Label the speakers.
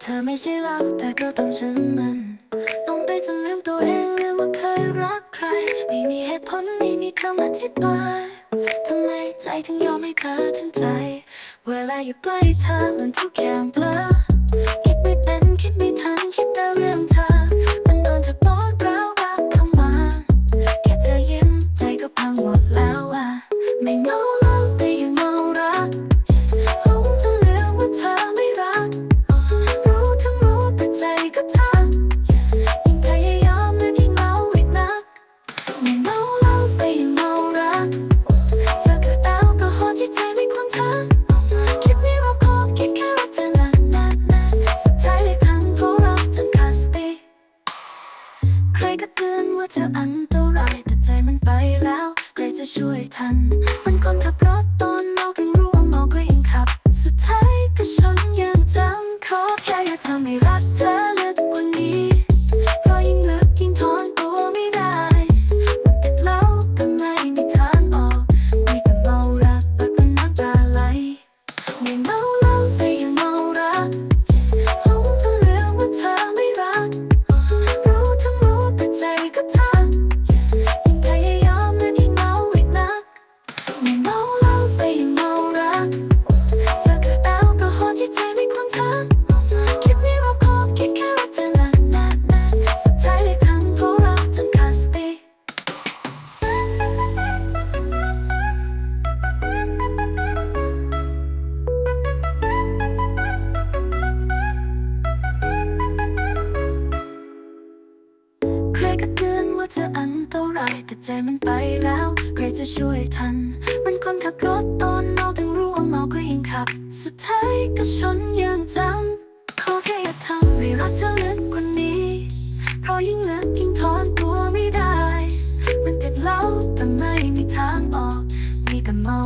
Speaker 1: เธอไม่ใช่เราแต่ก็ต้องฉันมันต้องไปจนลืมตัวเองเลยว่าเคยรักใคร ไม่มีเหตุผลไม่มีคำอธิบายทำไมใจถึงยอมให้เธอทั้งใจ เวลาอยู่ใกล้เธอมันทุกอย่างเบลอ ว่าเธออันตรายแต่ใจมันไปแล้วใครจะช่วยทันมันคนขับรถตอนเมาถึงรู้ว่าเมาก็ยังขับ สุดท้ายก็ชนยังจำขอแค่อย่าทำให้รักเธอ ออันตรแต่ใจมันไปแล้ว ใครจะช่วยทัน มันคนขับรถตอนเมาถึงรู้ว่าเมาก็ยังขับ สุดท้ายก็ชนยังจำขอแค่อย่าทำให้รักเธอลึกกว่านี้ เพราะยิ่งลึกยิ่งทอนตัวไม่ได้ มันติดเล้าแต่ไม่มีทางออก มีแต่เมา